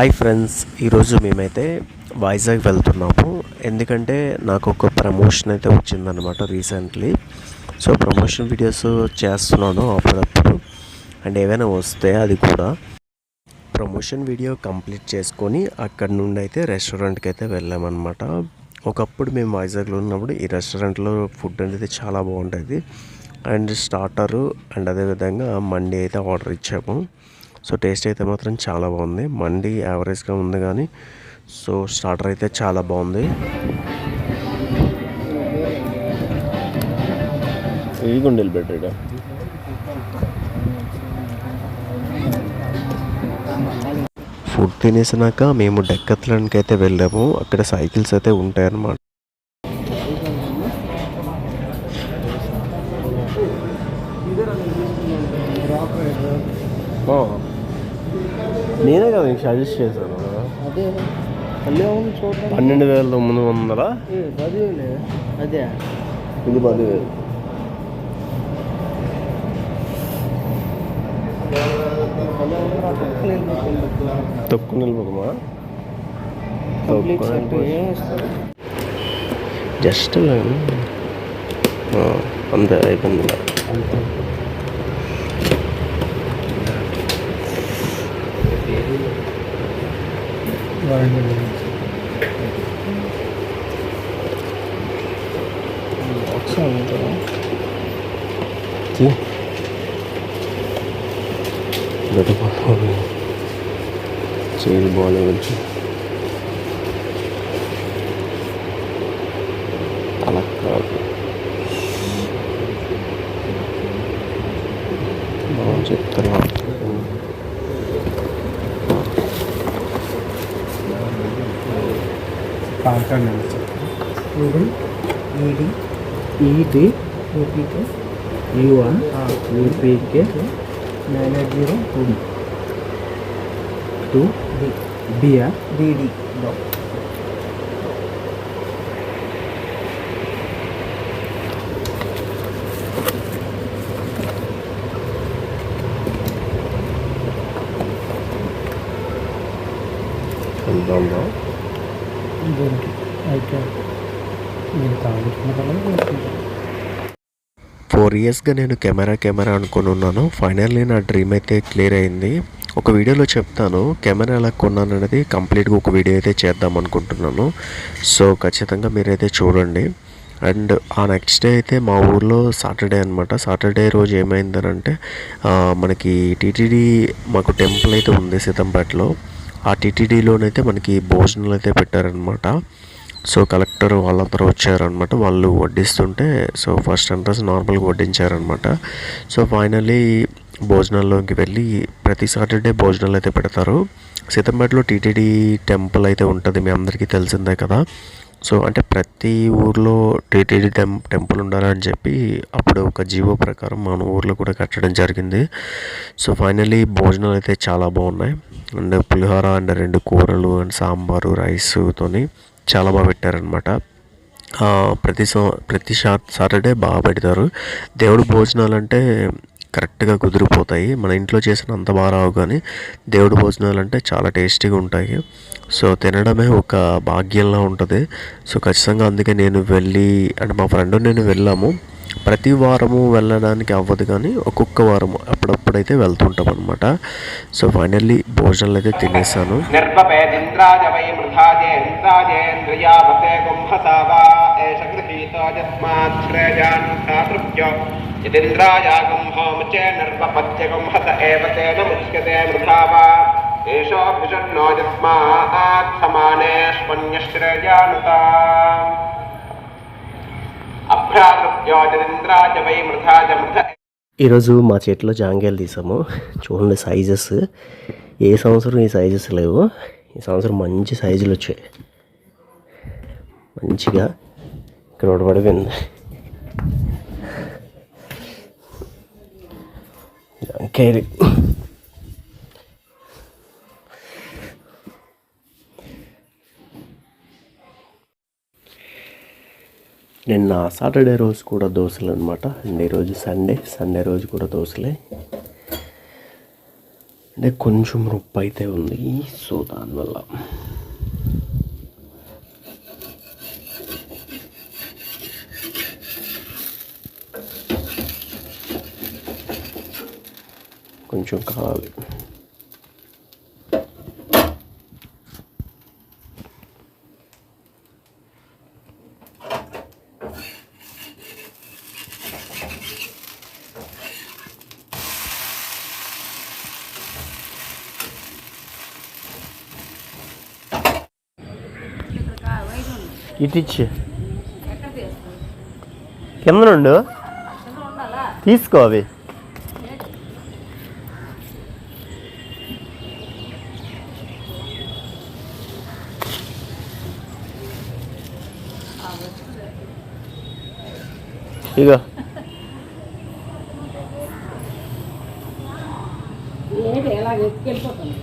Hi friends ఈరోజు మేమైతే వైజాగ్ వెళ్తున్నాము. ఎందుకంటే నాకు ఒక ప్రమోషన్ అయితే వచ్చిందనమాట రీసెంట్లీ సో ప్రమోషన్ వీడియోస్ చేస్తున్నాను అప్పుడప్పుడు. అండ్ ఏవైనా వస్తే అది కూడా. ప్రమోషన్ వీడియో కంప్లీట్ చేసుకొని అక్కడ నుండి అయితే రెస్టారెంట్కి అయితే వెళ్ళామన్నమాట. ఒకప్పుడు మేము వైజాగ్లో ఉన్నప్పుడు ఈ రెస్టారెంట్లో ఫుడ్ అనేది చాలా బాగుంటుంది అండ్ స్టార్టరు అండ్ అదేవిధంగా మండే అయితే ఆర్డర్ ఇచ్చాము. సో టేస్ట్ అయితే మాత్రం చాలా బాగుంది. మండి యావరేజ్గా ఉంది కానీ సో స్టార్టర్ అయితే చాలా బాగుంది. పెట్టాడు ఫుడ్ తినేసినాక మేము డెక్కత్లానికి అయితే వెళ్ళాము. అక్కడ సైకిల్స్ అయితే ఉంటాయన్నమాట. నేనే కదా నీకు సజెస్ట్ చేశాను? అదే. పన్నెండు వేల తొమ్మిది వందల? పదివేలే. అదే. ఇది పదివేలు. తొక్కు నిలబడమా? జస్ట్ అంతే అయిపోయింది 어떻게 하는 거야? 뒤에? 내려가면 제일 뭐하냐 왼쪽 안 할까 뭐 이제 들어가 pattern and Google, ED, ED, UPK, U1, UPK, manager, UD, 2, D, BR, DD, dot. Don't know. దీనికి అయితే నేను తాగుతున్న కదా ఫోర్ ఇయర్స్గా నేను కెమెరా కెమెరా అనుకుని ఉన్నాను. ఫైనల్లీ నా డ్రీమ్ అయితే క్లియర్ అయింది. ఒక వీడియోలో చెప్తాను. కెమెరా ఎలా కొన్నాను అనేది కంప్లీట్గా ఒక వీడియో అయితే చేద్దాం అనుకుంటున్నాను. సో ఖచ్చితంగా మీరైతే చూడండి. అండ్ ఆ నెక్స్ట్ డే అయితే మా ఊర్లో సాటర్డే అనమాట సాటర్డే రోజు ఏమైందనంటే మనకి టీటీడీ మాకు టెంపుల్ అయితే ఉంది సీతంపేటలో. ఆ టీటీడీలోనైతే మనకి భోజనాలు అయితే పెట్టారనమాట సో కలెక్టర్ వాళ్ళందరూ వచ్చారనమాట వాళ్ళు వడ్డిస్తుంటే సో ఫస్ట్ ఎంట్రన్స్ నార్మల్గా వడ్డించారనమాట సో ఫైనల్లీ భోజనాల్లోకి వెళ్ళి ప్రతి సాటర్డే భోజనాలు అయితే పెడతారు. సీతంపేటలో టీటీడీ టెంపుల్ అయితే ఉంటుంది మీ అందరికీ తెలిసిందే కదా. సో అంటే ప్రతి ఊర్లో టీటీడీ టెం టెంపుల్ ఉండాలని చెప్పి అప్పుడు ఒక జీవో ప్రకారం మన ఊర్లో కూడా కట్టడం జరిగింది. సో ఫైనలీ భోజనాలు అయితే చాలా బాగున్నాయి. అండ్ పులిహోర అండ్ రెండు కూరలు అండ్ సాంబారు రైస్తోని చాలా బాగా పెట్టారనమాట ప్రతి సో ప్రతి సాటర్డే బాగా పెడతారు. దేవుడు భోజనాలు అంటే కరెక్ట్గా కుదిరిపోతాయి. మన ఇంట్లో చేసిన అంత బాగా రావు కానీ దేవుడు భోజనాలు అంటే చాలా టేస్టీగా ఉంటాయి. సో తినడమే ఒక భాగ్యంలా ఉంటుంది. సో ఖచ్చితంగా అందుకే నేను వెళ్ళి అంటే మా ఫ్రెండ్ నేను వెళ్ళాము. ప్రతి వారము వెళ్ళడానికి అవ్వదు కానీ ఒక్కొక్క వారము అప్పుడప్పుడైతే వెళ్తుంటాం అనమాట సో ఫైనల్లీ భోజనాలు అయితే తినేసాను నిర్వపేదింద్రాయ వై మృధాజేంద్రాజేంద్రియావతే గుంహసా వా ఏష గృహీతో యస్మాత్ శ్రేయాన్ భ్రాతృభ్యో యదింద్రాయ గుంహోముచే నిర్వపత్య గుంహస ఏవ ముచ్యతే మృధా వై మృధాజ మృధ ఈరోజు మా చేతిలో జాంగేలు తీసాము. చూడండి సైజెస్ ఏ సంవత్సరం ఈ సైజెస్ లేవు. ఈ సంవత్సరం మంచి సైజులు వచ్చాయి. మంచిగా ఇక్కడ ఒకటి పడిపోయింది. జాంకాయలు. నిన్న సాటర్డే రోజు కూడా దోశలు అనమాట అండ్ ఈరోజు సండే సండే రోజు కూడా దోశలే. అంటే కొంచెం రొప్పి అయితే ఉంది సో దానివల్ల కొంచెం కావాలి ఇటు ఇచ్చి కింద నుండు తీసుకో అవి ఇదో. ఏంటి ఎలా ఎత్తుకెళ్ళిపోతాను